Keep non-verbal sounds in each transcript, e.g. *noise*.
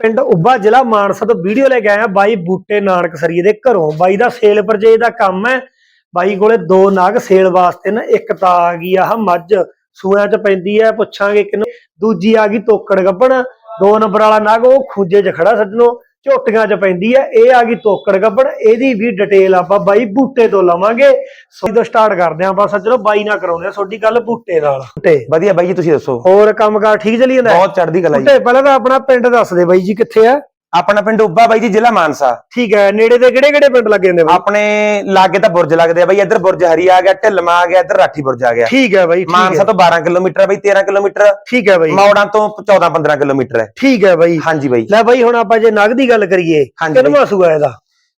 ਪਿੰਡ ਉੱਭਾ ਜ਼ਿਲ੍ਹਾ ਮਾਨਸਾ ਤੋਂ ਵੀਡੀਓ ਲੈ ਕੇ ਆਇਆ ਬਾਈ ਬੂਟੇ ਨਾਨਕ ਸਰੀਏ ਦੇ ਘਰੋਂ। ਬਾਈ ਦਾ ਸੇਲ ਪਰਚੇਜ ਦਾ ਕੰਮ ਹੈ। ਬਾਈ ਕੋਲੇ ਦੋ ਨਾਗ ਸੇਲ ਵਾਸਤੇ ਨਾ, ਇੱਕ ਤਾਂ ਆ ਗਈ ਆਹ ਮੱਝ ਸੂਆਂ ਚ ਪੈਂਦੀ ਹੈ, ਪੁੱਛਾਂਗੇ ਕਿਨੂੰ ਦੂਜੀ ਆ ਗਈ ਤੋਕੜ ਗੱਬਣ ਦੋ ਨੰਬਰ ਵਾਲਾ ਨਾਗ, ਉਹ ਖੂੰਜੇ 'ਚ ਖੜਾ ਸੱਜਣੋ। ਝੋਟੀਆਂ 'ਚ ਪੈਂਦੀ ਹੈ ਇਹ ਆ ਗਈ ਤੋਕੜ ਗੱਬਣ ਇਹਦੀ ਵੀ ਡਿਟੇਲ ਆਪਾਂ ਬਾਈ ਬੂਟੇ ਤੋਂ ਲਵਾਂਗੇ। ਸੋ ਤੋਂ ਸਟਾਰਟ ਕਰਦੇ ਆਪਾਂ ਸੱਜਣੋ ਬਾਈ ਨਾਲ ਕਰਾਉਂਦੇ ਆ ਤੁਹਾਡੀ ਗੱਲ ਬੂਟੇ ਨਾਲ। ਬੂਟੇ ਵਧੀਆ ਬਾਈ ਜੀ ਤੁਸੀਂ ਦੱਸੋ। ਹੋਰ ਕੰਮਕਾਰ ਠੀਕ ਚੱਲੀ ਜਾਂਦਾ? ਬਹੁਤ ਚੜ੍ਹਦੀ ਕਲਾ ਜੀ। ਬੂਟੇ ਪਹਿਲਾਂ ਤਾਂ ਆਪਣਾ ਪਿੰਡ ਦੱਸ ਦੇ ਬਾਈ ਜੀ ਕਿੱਥੇ ਆ? ਆਪਣਾ ਪਿੰਡ ਉੱਬਾ ਬਾਈ ਜੀ ਜ਼ਿਲ੍ਹਾ ਮਾਨਸਾ। ਠੀਕ ਹੈ ਨੇੜੇ ਦੇ ਕਿਹੜੇ ਕਿਹੜੇ ਪਿੰਡ ਲੱਗੇ ਨੇ ਬਾਈ? ਆਪਣੇ ਲਾਗੇ ਤਾਂ ਬੁਰਜ ਲੱਗਦੇ ਆ ਬਾਈ ਇੱਧਰ ਬੁਰਜ ਹਰੀ ਆ ਗਿਆ ਢਿਲਮਾ ਆ ਗਿਆ ਇੱਧਰ ਰਾਠੀ ਬੁਰਜ ਆ ਗਿਆ। ਠੀਕ ਹੈ ਬਾਈ ਮਾਨਸਾ ਹੈ। ਤੋਂ 12 ਕਿਲੋਮੀਟਰ ਆ ਬਾਈ 13 ਕਿਲੋਮੀਟਰ। ਠੀਕ ਹੈ ਬਾਈ। ਮੌੜਾਂ ਤੋਂ 14 15 ਕਿਲੋਮੀਟਰ ਹੈ। ਠੀਕ ਹੈ ਬਾਈ। ਹਾਂਜੀ ਬਾਈ। ਲੈ ਬਾਈ ਹੁਣ ਆਪਾਂ ਜੇ ਨਗ ਦੀ ਗੱਲ ਕਰੀਏ ਕਿੰਨਵਾਂ ਸੂਆ ਇਹਦਾ?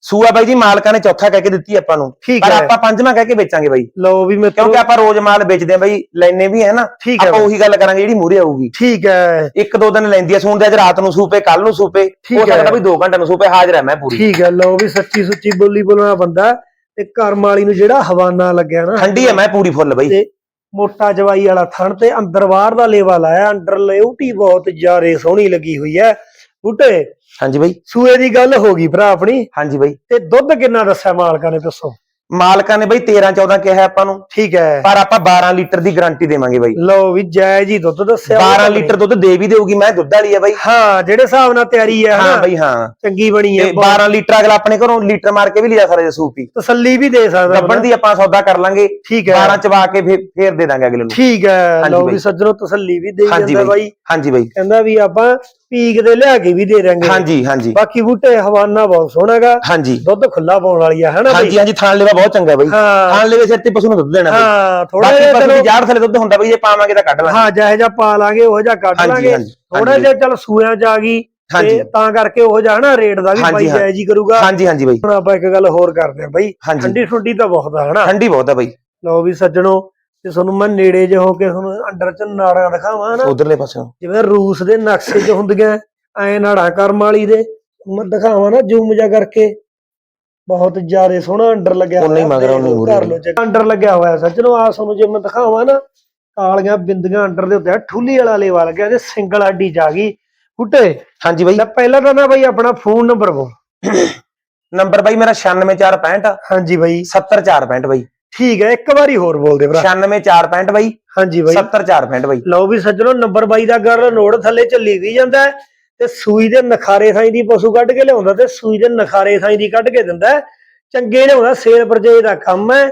ਸੂਆ ਬਾਈ ਜੀ ਮਾਲਕਾਂ ਨੇ ਚੌਥਾ ਕਹਿ ਕੇ ਦਿੱਤੀ ਆਪਾਂ ਨੂੰ। ਠੀਕ ਪਰ ਹੈ। ਆਪਾਂ ਪੰਜਵਾਂ ਕਹਿ ਕੇ ਵੇਚਾਂਗੇ ਬਾਈ। ਲਓ ਵੀ ਮਿੱਤਰੋ ਕਿਉਂਕਿ ਆਪਾਂ ਰੋਜ਼ ਮਾਲ ਵੇਚਦੇ ਆ ਬਾਈ ਲੈਨੇ ਵੀ ਹੈ ਨਾ। ਠੀਕ ਹੈ ਆਪਾਂ ਬਾਈ। ਉਹੀ ਗੱਲ ਕਰਾਂਗੇ ਜਿਹੜੀ ਮੂਰੇ ਆਊਗੀ। ਠੀਕ ਹੈ। ਇੱਕ ਦੋ ਦਿਨ ਲੈਂਦੀ ਆ ਸੁਣਦੇ ਅੱਜ ਰਾਤ ਨੂੰ ਸੂਪੇ ਕੱਲ ਨੂੰ ਸੂਪੇ। ਠੀਕ ਹੋ ਸਕਦਾ। ਵੀ 2 ਘੰਟੇ ਨੂੰ ਸੂਪੇ ਹਾਜ਼ਰ ਹੈ ਮੈਂ ਪੂਰੀ। ਠੀਕ ਹੈ ਲਓ ਵੀ ਸੱਚੀ ਸੁੱਚੀ ਬੋਲੀ ਬੋਲਣਾ ਬੰਦਾ ਤੇ ਕਰਮ ਵਾਲੀ ਨੂੰ ਜਿਹੜਾ ਹਵਾਨਾ ਲੱਗਿਆ ਨਾ। ਠੰਡੀ ਹੈ ਮੈਂ ਪੂਰੀ ਫੁੱਲ ਬਾਈ। ਤੇ ਮੋਟਾ ਜਵਾਈ ਵਾਲਾ ਥਣ ਤੇ ਅੰਦਰ ਬਾਹਰ ਦਾ ਲੇਵਾ ਲਾਇਆ ਅੰਡਰ ਲਿਊਟੀ ਬਹੁਤ ਜ਼ਿਆਦੇ ਸੋਹਣੀ ਲੱਗੀ ਹੋਈ ਹੈ। ਬੂਟੇ ਹਾਂਜੀ ਬਾਈ। ਸੂਏ ਦੀ ਗੱਲ ਹੋ ਗਈ ਭਰਾ ਆਪਣੀ। ਹਾਂਜੀ ਬਾਈ। ਤੇ ਦੁੱਧ ਕਿੰਨਾ ਦੱਸਿਆ ਮਾਲਕਾਂ ਨੇ ਦੱਸੋ? ਮਾਲਕਾਂ ਨੇ ਬਾਈ 13 14 ਕਿਹਾ ਆਪਾਂ ਨੂੰ। ਠੀਕ ਹੈ। ਪਰ ਆਪਾਂ 12 ਲੀਟਰ ਦੀ ਗਾਰੰਟੀ ਦੇਵਾਂਗੇ ਬਾਈ। ਲਓ ਵੀ ਜਾਇਜ਼ ਹੀ ਦੁੱਧ ਦੱਸਿਆ 12 ਲੀਟਰ ਦੁੱਧ ਦੇ ਵੀ ਦੇਊਗੀ ਮੈਂ ਦੁੱਧ ਵਾਲੀ ਆ ਬਾਈ। ਹਾਂ ਜਿਹੜੇ ਹਿਸਾਬ ਨਾਲ ਤਿਆਰੀ ਹੈ ਹਾਂ ਬਾਈ ਹਾਂ। ਚੰਗੀ ਬਣੀ ਹੈ। ਤੇ 12 ਲੀਟਰ ਅਗਲਾ ਆਪਣੇ ਘਰੋਂ ਲੀਟਰ ਮਾਰ ਕੇ ਵੀ ਲਿਆ ਜੇ ਸੂਪ। ਤਸੱਲੀ ਵੀ ਦੇ ਸਕਦਾ ਗੱਬਣ। ਦੀ ਆਪਾਂ ਸੌਦਾ ਕਰ ਲਾਂਗੇ। ਠੀਕ ਹੈ। 12 ਚਵਾ ਕੇ ਫੇਰ ਦੇ ਦਾਂਗੇ ਅਗਲੇ ਨੂੰ। ਠੀਕ ਹੈ। ਲਓ। ਵੀ ਸੱਜਣੋ ਤਸੱਲੀ ਵੀ ਦੇ ਜਾਂਦਾ ਬਾਈ। ਹਾਂਜੀ ਬਾਈ। ਕਹਿੰਦਾ ਵੀ ਆਪਾਂ ਪੀਕ ਦੇ ਲਿਆ ਕੇ ਵੀ ਦੇ ਦਾਂਗੇ ਹਾਂਜੀ ਹਾਂਜੀ। ਬਾਕੀ ਬੂਟੇ ਹਵਾਨਾ ਬਹੁਤ ਸੋਹਣਾਗਾ ਹਾਂਜੀ। ਦੁੱਧ ਖੁੱਲਾ ਪਾਉਣ ਵਾਲੀ ਆ ਹਨਾ ਹਾਂਜੀ ਹਾਂਜੀ ਥਾਣ ਲੈਵਾ ਬਹੁਤ ਚੰਗਾ ਬਾਈ। ਥਾਣ ਲੈਵੇ ਸਿਰ ਤੇ ਪਸ਼ੂ ਨੂੰ ਦੁੱਧ ਦੇਣਾ ਹਾਂ ਥੋੜਾ ਜਿਹਾ ਪਸ਼ੂ ਦੀ ਜਾੜ ਥਲੇ ਦੁੱਧ ਹੁੰਦਾ ਬਾਈ ਜੇ ਪਾਵਾਂਗੇ ਤਾਂ ਕੱਢ ਲਾਂਗੇ। ਹਾਂ ਜਿਹੋ ਜਿਹਾ ਪਾ ਲਾਂਗੇ ਉਹ ਜਿਹਾ ਕੱਢ ਲਾਂਗੇ। ਥੋੜਾ। ਜਿਹਾ ਚੱਲ ਸੂਆਂ ਚ ਆ ਗਈ। ਤੇ ਤਾਂ ਕਰਕੇ ਉਹ ਜਿਹਾ ਨਾ ਰੇਟ ਦਾ ਵੀ ਬਾਈ। ਜਾਇਜ਼ ਹੀ ਕਰੂਗਾ। ਹਾਂਜੀ ਹਾਂਜੀ ਬਾਈ। ਹੁਣ ਆਪਾਂ ਇੱਕ ਗੱਲ ਹੋਰ ਕਰਦੇ ਆ ਬਾਈ। ਠੰਡੀ ਠੁੰਡੀ ਤਾਂ ਬਹੁਤ ਆ ਹਨਾ ਠੰਡੀ ਬਹੁਤ ਆ ਬਾਈ। ਲਓ ਵੀ ਸੱਜਣੋ ਤੇ ਤੁਹਾਨੂੰ ਮੈਂ ਨੇੜੇ ਜੇ ਹੋ ਕੇ ਤੁਹਾਨੂੰ ਅੰਡਰ ਚ ਨਾੜਾਂ ਦਿਖਾਵਾਂ ਨਾ। ਉਧਰਲੇ ਪਾਸੇ ਜਿਵੇਂ ਰੂਸ ਦੇ ਨਕਸ਼ੇ 'ਚ ਹੁੰਦੀਆਂ ਐ ਨਾੜਾਂ ਕਰਮ ਵਾਲੀ ਦੇ। ਮੈਂ ਦਿਖਾਵਾਂ ਨਾ ਜ਼ੂਮ ਜਾ ਕਰਕੇ। ਬਹੁਤ ਜ਼ਿਆਦਾ ਸੋਹਣਾ ਅੰਡਰ ਲੱਗਿਆ ਉਨਾ ਹੀ ਮਗਰ, ਉਨਾ ਹੀ ਮੂਹਰੇ ਕਰ ਲੋ ਜੇ ਅੰਡਰ ਲੱਗਿਆ ਹੋਇਆ ਸੱਜਣੋ ਆ ਤੁਹਾਨੂੰ ਜੇ ਮੈਂ ਦਿਖਾਵਾਂ ਨਾ ਕਾਲੀਆਂ ਬਿੰਦੀਆਂ ਅੰਡਰ ਦੇ ਉੱਤੇ ਠੁੱਲੀ ਵਾਲਾ ਲੇਵਾ ਲੱਗਿਆ ਤੇ ਸਿੰਗਲ ਹੱਡੀ ਚ ਆ ਗਈ। ਬੁੱਟੇ ਹਾਂਜੀ ਬਾਈ। ਪਹਿਲਾਂ ਤਾਂ ਨਾ ਬਾਈ ਆਪਣਾ ਫੋਨ ਨੰਬਰ ਬੋਲ। *coughs* ਨੰਬਰ ਬਾਈ ਮੇਰਾ 96465 ਹਾਂਜੀ ਬਾਈ। 70465 ਬਾਈ। ਠੀਕ ਹੈ ਇੱਕ ਵਾਰੀ ਹੋਰ ਬੋਲ ਦੇ ਭਰਾ 96465 ਬਾਈ। ਹਾਂਜੀ ਬਾਈ। 70465 ਬਾਈ। ਲਓ ਵੀ ਸੱਜਣੋ ਨੰਬਰ ਬਾਈ ਦਾ ਗੱਲ ਨੋਟ ਥੱਲੇ ਚੱਲੀ ਵੀ ਜਾਂਦਾ ਤੇ ਸੂਈ ਦੇ ਨਖਾਰੇ ਥਾਈ ਦੀ ਪਸ਼ੂ ਕੱਢ ਕੇ ਲਿਆਉਂਦਾ ਤੇ ਸੂਈ ਦੇ ਨਖਾਰੇ ਥਾਈ ਦੀ ਕੱਢ ਕੇ ਦਿੰਦਾ। ਚੰਗੇ ਲਿਆਉਂਦਾ ਸੇਲ ਪਰਚੇਜ ਦਾ ਕੰਮ ਹੈ।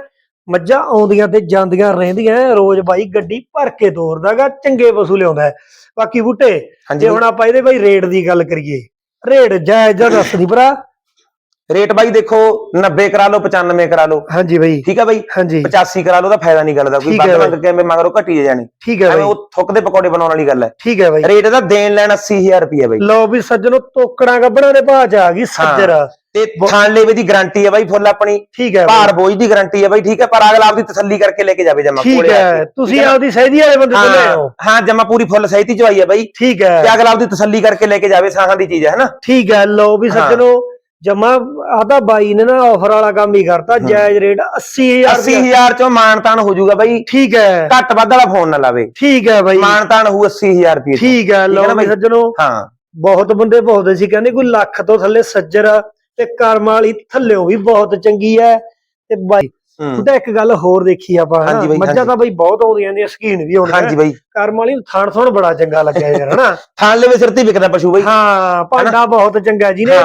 ਮੱਝਾਂ ਆਉਂਦੀਆਂ ਤੇ ਜਾਂਦੀਆਂ ਰਹਿੰਦੀਆਂ। ਰੋਜ਼ ਬਾਈ ਗੱਡੀ ਭਰ ਕੇ ਤੋਰਦਾਗਾ ਚੰਗੇ ਪਸ਼ੂ ਲਿਆਉਂਦਾ। ਬਾਕੀ ਬੂਟੇ ਜੇ ਹੁਣ ਆਪਾਂ ਇਹਦੇ ਬਾਈ ਰੇਟ ਦੀ ਗੱਲ ਕਰੀਏ। ਰੇਟ ਜਾਇਜ਼ ਜਾਂ ਦੱਸ ਦੀ ਭਰਾ। ਰੇਟ ਬਾਈ ਦੇਖੋ 90 ਕਰਾ ਲਓ 95 ਕਰਾ ਲਓ। ਹਾਂਜੀ ਬਾਈ। ਠੀਕ ਆ ਬਾਈ? ਹਾਂਜੀ। 85 ਕਰਾ ਲਓ ਤਾਂ ਫਾਇਦਾ ਨਹੀਂ ਗੱਲ ਦਾ ਕੋਈ ਵੱਧ। ਮੰਗ ਕੇ ਐਵੇਂ ਮਗਰੋਂ ਘਟੀ ਜਾਣੀ। ਠੀਕ ਹੈ ਬਾਈ। ਉਹ ਥੁੱਕ ਦੇ ਪਕੌੜੇ ਬਣਾਉਣ ਵਾਲੀ ਗੱਲ ਹੈ। ਠੀਕ ਹੈ ਬਾਈ। ਰੇਟ ਇਹਦਾ ਦੇਣ ਲੈਣ 80000 ਰੁਪਏ ਬਾਈ। ਲਓ ਵੀ ਸੱਜਣੋ ਤੋਕੜਾਂ ਗੱਬੜਾਂ ਦੇ ਭਾਅ ਚ ਆ ਗਈ ਸੱਜਰ। ਤੇ ਥਾਣ ਲੇਵੇ ਦੀ ਗਾਰੰਟੀ ਹੈ ਬਾਈ ਫੁੱਲ ਆਪਣੀ। ਠੀਕ ਹੈ ਭਾਰ ਬੋਝ ਦੀ ਗਾਰੰਟੀ ਹੈ ਬਾਈ ਠੀਕ ਹੈ ਪਰ ਅਗਲਾ ਆਪਦੀ ਤਸੱਲੀ ਕਰਕੇ ਲੈ ਕੇ ਜਾਵੇ ਜਮਾ ਠੀਕ ਹੈ। ਤੁਸੀਂ ਆਪਦੀ ਸਹਿਦੀ ਵਾਲੇ ਬੰਦੇ ਤੋਂ ਲੈ ਆਓ। ਹਾਂ ਜਮਾ ਪੂਰੀ ਫੁੱਲ ਸਹੀਤੀ ਚ ਆਈ ਹੈ ਬਾਈ। ਠੀਕ ਹੈ। ਤੇ ਅਗਲਾ ਆਪਦੀ ਤਸੱਲੀ ਕਰਕੇ ਲੈ ਕੇ ਜਾਵੇ ਸਾਹਾਂ ਦੀ ਚੀਜ਼ ਹੈ ਹਨਾ ਠੀਕ ਹੈ। ਲਓ ਵੀ। ਸੱਜਣੋ ਜਮਾ ਆਦਾ ਬਾਈ ਨੇ ਨਾ ਆਫਰ ਵਾਲਾ ਕੰਮ ਹੀ ਕਰਤਾ ਜਾਇਜ਼ ਰੇਟ 80000 ਰੁਪਏ 80000 ਚੋਂ ਮਾਨਤਾਨ ਹੋ ਜਾਊਗਾ ਬਾਈ। ਠੀਕ ਹੈ। ਘੱਟ ਵੱਧ ਵਾਲਾ ਫੋਨ ਨਾ ਲਾਵੇ। ਠੀਕ ਹੈ ਬਾਈ। ਮਾਨਤਾਨ ਹੋਊ 80000 ਰੁਪਏ। ਠੀਕ ਹੈ ਵੀ ਬਾਈ? ਸੱਜਣੋ ਹਾਂ। ਬਹੁਤ ਬੰਦੇ ਪੁੱਛਦੇ ਸੀ ਕਹਿੰਦੇ ਕੋਈ ਲੱਖ ਤੋਂ ਥੱਲੇ ਸੱਜਰ ਤੇ ਕਰਮ ਵਾਲੀ ਥੱਲਿਓ ਵੀ ਬਹੁਤ ਚੰਗੀ ਹੈ ਤੇ ਬਾਈ ਹੂੰ ਉਹਦਾ ਇੱਕ ਗੱਲ ਹੋਰ ਦੇਖੀ ਆਪਾਂ ਮੱਝਾਂ। ਤਾਂ ਬਾਈ ਬਹੁਤ ਆਉਂਦੀਆਂ ਨੇ ਸਕੀਨ ਵੀ ਆਉਂਦੀਆਂ ਹਾਂਜੀ ਬਾਈ। ਕਰਮ ਵਾਲੀ ਥਾਣ ਥੋਣ ਬੜਾ ਚੰਗਾ ਲੱਗਿਆ ਯਾਰ ਹਨਾ? *laughs* ਥਾਣ ਲੇਵੇ ਸਿਰ ਤੇ ਵਿਕਦਾ ਪਸ਼ੂ ਬਾਈ। ਹਾਂ ਭਾਂਡਾ ਬਹੁਤ ਚੰਗਾ ਜੀ ਨੇ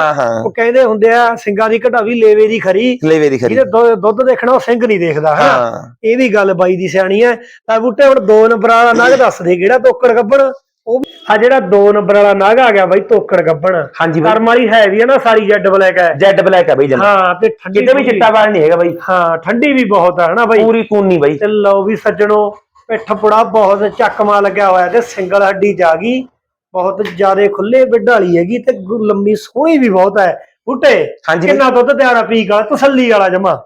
ਉਹ ਕਹਿੰਦੇ ਹੁੰਦੇ ਆ ਸਿੰਘਾਂ ਦੀ ਘਟਾਵੀ ਲੇਵੇ ਦੀ ਖਰੀ। ਲੇਵੇ ਦੀ ਖਰੀ। ਜਿਹਨੇ ਦੁੱਧ- ਦੇਖਣਾ ਉਹ ਸਿੰਘ ਨਹੀਂ ਦੇਖਦਾ ਹਾਂ। ਇਹ ਵੀ ਗੱਲ ਬਾਈ ਦੀ ਸਿਆਣੀ ਹੈ। ਤਾਂ ਬੂਟੇ ਹੁਣ ਦੋ ਨੰਬਰ ਵਾਲਾ ਨਗ ਦੱਸ ਦੇ ਕਿਹੜਾ ਤੋਕੜ ਗੱਬਣ? ਉਹ ਆ ਜਿਹੜਾ ਦੋ ਨੰਬਰ ਵਾਲਾ ਨਗ ਆ ਗਿਆ ਬਾਈ ਤੋਕੜ ਗੱਬਣ। ਹਾਂਜੀ ਬਾਈ। ਕਰਮ ਵਾਲੀ ਹੈ ਵੀ ਹੈ ਨਾ ਸਾਰੀ ਜੈਡ ਬਲੈਕ ਹੈ। ਜੈਡ ਬਲੈਕ ਹੈ ਬਾਈ ਜਮਾ। ਹਾਂ ਤੇ ਠੰਡੀ ਕਿਤੇ ਵੀ ਚਿੱਟਾ ਵਾਲ ਨਹੀਂ ਹੈਗਾ ਬਾਈ। ਹਾਂ ਠੰਡੀ ਵੀ ਬਹੁਤ ਹੈ ਹਨਾ ਬਾਈ? ਪੂਰੀ ਕੂਨੀ ਬਾਈ। ਤੇ ਲਓ ਵੀ ਸੱਜਣੋ ਪਿੱਠ ਪੁੜਾ ਬਹੁਤ ਚੱਕਮਾ ਲੱਗਿਆ ਹੋਇਆ ਤੇ ਸਿੰਗਲ ਹੱਡੀ ਜਾ ਗਈ। ਬਹੁਤ ਜ਼ਿਆਦੇ ਖੁੱਲੇ ਬਿੱਡਾਲੀ ਹੈਗੀ ਤੇ ਗੁ- ਲੰਮੀ ਸੋਹਣੀ ਵੀ ਬਹੁਤ ਹੈ। ਬੂਟੇ ਹਾਂਜੀ ਕਿੰਨਾ ਦੁੱਧ ਤਿਆਰ ਆ ਪੀਕ ਆ ਤਸੱਲੀ ਵਾਲਾ ਜਮਾ?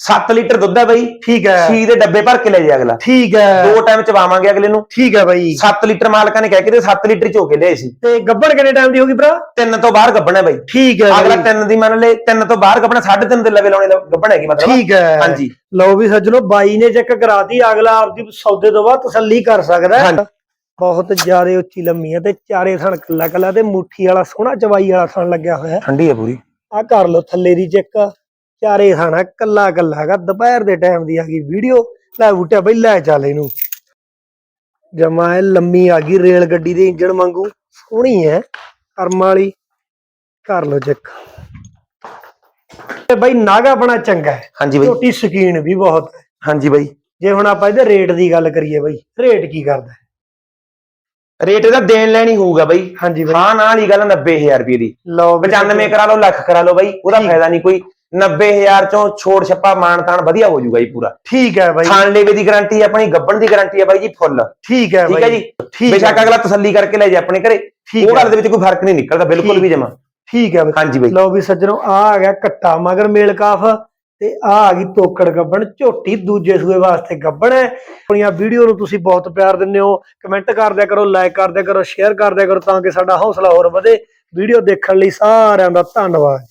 7 ਲੀਟਰ ਦੁੱਧ ਹੈ ਬਾਈ। ਠੀਕ ਹੈ। ਛੀ ਦੇ ਡੱਬੇ ਭਰ ਕੇ ਲੈ ਜਾ ਅਗਲਾ। ਠੀਕ ਹੈ। ਦੋ ਟਾਈਮ ਚਵਾਵਾਂਗੇ ਅਗਲੇ ਨੂੰ। ਠੀਕ ਹੈ ਬਾਈ। 7 ਲੀਟਰ ਮਾਲਕਾਂ ਨੇ ਕਹਿ ਕੇ ਤੇ 7 ਲੀਟਰ ਚੋ ਕੇ ਲਿਆਏ ਸੀ ਤੇ ਗੱਬੜ ਕਿੰਨੇ ਟਾਈਮ ਦੀ ਹੋਗੀ ਭਰਾ? ਤਿੰਨ ਤੋਂ ਬਾਹਰ ਗੱਬਣਾ ਬਾਈ। ਠੀਕ ਹੈ ਅਗਲਾ ਤਿੰਨ ਦੀ ਮੰਨ ਲੈ ਤਿੰਨ ਤੋਂ ਬਾਹਰ ਗੱਬਣਾ 3.5 ਦੇ ਲਵੇ ਲਾਉਣੇ ਦਾ ਗੱਬਣ ਹੈਗੀ ਮਤਲਬ। ਠੀਕ ਹੈ। ਹਾਂਜੀ। ਲਓ ਵੀ ਸੱਜਣੋ ਬਾਈ ਨੇ ਚੈੱਕ ਕਰਾਤੀ ਅਗਲਾ ਆਪਦੀ ਸੌਦੇ ਤੋਂ ਬਾਅਦ ਤਸੱਲੀ ਕਰ ਸਕਦਾ ਹੈ। ਬਹੁਤ ਜ਼ਿਆਦਾ ਉੱਚੀ ਲੰਮੀ ਹੈ ਤੇ ਚਾਰੇ ਥਣ ਕੱਲਾ ਕੱਲਾ ਤੇ ਮੁੱਠੀ ਵਾਲਾ ਸੋਹਣਾ ਚਵਾਈ ਵਾਲਾ ਥਣ ਲੱਗਿਆ ਹੋਇਆ ਠੰਡੀ ਹੈ ਪੂਰੀ। ਆ ਕਰ ਲੋ ਥੱਲੇ ਦੀ ਚੈੱਕ ਚਾਰੇ ਥਾਣਾ ਕੱਲਾ ਕੱਲਾ ਹੈਗਾ। ਦੁਪਹਿਰ ਦੇ ਟਾਈਮ ਦੀ ਆ ਗਈ ਵੀਡੀਓ ਲੈ ਬੂਟਾ ਬਈ ਲੈ ਚੱਲ ਇਹਨੂੰ। ਜਮਾ ਇਹ ਲੰਮੀ ਆ ਗਈ ਰੇਲ ਗੱਡੀ ਦੇ ਇੰਜਣ ਵਾਂਗੂ। ਸੋਹਣੀ ਹੈ ਕਰਮ ਵਾਲੀ। ਕਰ ਲੋ ਚੈੱਕ ਤੇ ਬਈ ਨਾਗਾ ਆਪਣਾ ਚੰਗਾ ਹੈ ਹਾਂਜੀ ਬਾਈ। ਝੋਟੀ ਸਕੀਨ ਵੀ ਬਹੁਤ ਹੈ ਹਾਂਜੀ ਬਾਈ। ਜੇ ਹੁਣ ਆਪਾਂ ਇਹਦੇ ਰੇਟ ਦੀ ਗੱਲ ਕਰੀਏ ਬਈ ਰੇਟ ਕੀ ਕਰਦਾ ਹੈ? ਰੇਟ ਇਹਦਾ ਦੇਣ ਲੈਣੀ ਹੋਊਗਾ ਬਾਈ। ਹਾਂਜੀ ਬਈ। ਹਾਂ ਨਾਲ ਹੀ ਗੱਲ 90000 ਰੁਪਏ ਦੀ। ਲਓ ਵੀ 95 ਕਰਾ ਲਓ ਲੱਖ ਕਰਾ ਲਓ ਬਾਈ। ਉਹਦਾ। ਫਾਇਦਾ ਨਹੀਂ ਕੋਈ। 90000 ਚੋਂ ਛੋੜ ਛੱਪਾ ਮਾਨ ਤਾਨ ਵਧੀਆ ਹੋ ਜਾਊਗਾ ਜੀ ਪੂਰਾ। ਠੀਕ ਹੈ ਬਾਈ। ਖਾਣ ਲੇਵੇ ਦੀ ਗਾਰੰਟੀ ਆਪਣੀ ਗੱਬਣ ਦੀ ਗਾਰੰਟੀ ਹੈ ਬਾਈ ਜੀ ਫੁੱਲ। ਠੀਕ ਹੈ ਠੀਕ ਹੈ ਜੀ? ਠੀਕ ਬੇਸ਼ੱਕ ਅਗਲਾ ਤਸੱਲੀ ਕਰਕੇ ਲੈ ਜਾ ਆਪਣੇ ਘਰੇ। ਠੀਕ ਉਹ ਗੱਲ ਦੇ ਵਿੱਚ ਕੋਈ ਫ਼ਰਕ ਨਹੀਂ ਨਿਕਲਦਾ ਬਿਲਕੁਲ ਵੀ ਜਮਾ। ਠੀਕ ਹੈ ਬਾਈ। ਹਾਂਜੀ ਬਾਈ। ਲਓ ਵੀ ਸੱਜਣੋ ਆ ਆ ਗਿਆ ਕੱਟਾ ਮਗਰ ਮੇਲ ਕਾਫ ਤੇ ਆ ਆ ਗਈ ਤੋਕੜ ਗੱਬਣ। ਝੋਟੀ ਦੂਜੇ ਸੂਏ ਵਾਸਤੇ ਗੱਬਣ ਹੈ। ਆਪਣੀਆਂ ਵੀਡੀਓ ਨੂੰ ਤੁਸੀਂ ਬਹੁਤ ਪਿਆਰ ਦਿੰਦੇ ਹੋ। ਕਮੈਂਟ ਕਰ ਦਿਆ ਕਰੋ ਲਾਈਕ ਕਰ ਦਿਆ ਕਰੋ ਸ਼ੇਅਰ ਕਰ ਦਿਆ ਕਰੋ ਤਾਂ ਕਿ ਸਾਡਾ ਹੌਸਲਾ ਹੋਰ ਵਧੇ। ਵੀਡੀਓ ਦੇਖਣ ਲਈ ਸਾਰਿਆਂ ਦਾ ਧੰਨਵਾਦ।